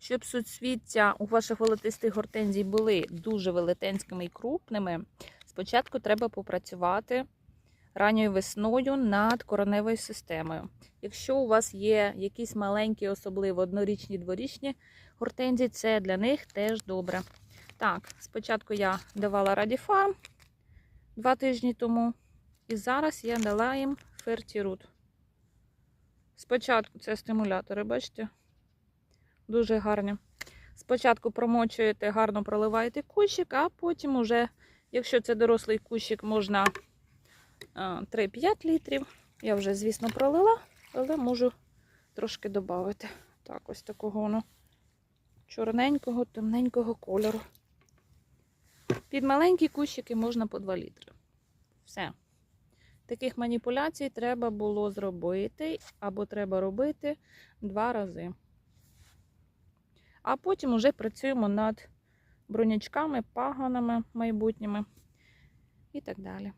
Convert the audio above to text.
Щоб суцвіття у ваших волотистих гортензій були дуже велетенськими і крупними, спочатку треба попрацювати ранньою весною над кореневою системою. Якщо у вас є якісь маленькі, особливо однорічні, дворічні гортензії, це для них теж добре. Так, спочатку я давала Радіфарм два тижні тому, і зараз я дала їм Фертірут. Спочатку це стимулятори, бачите? Дуже гарні. Спочатку промочуєте, гарно проливаєте кущик, а потім уже, якщо це дорослий кущик, можна 3-5 літрів. Я вже, звісно, пролила, але можу трошки додати. Так, ось такого воно чорненького, темненького кольору. Під маленькі кущики можна по 2 літри. Все. Таких маніпуляцій треба було зробити, або треба робити два рази. А потім вже працюємо над бронячками, паганами майбутніми і так далі.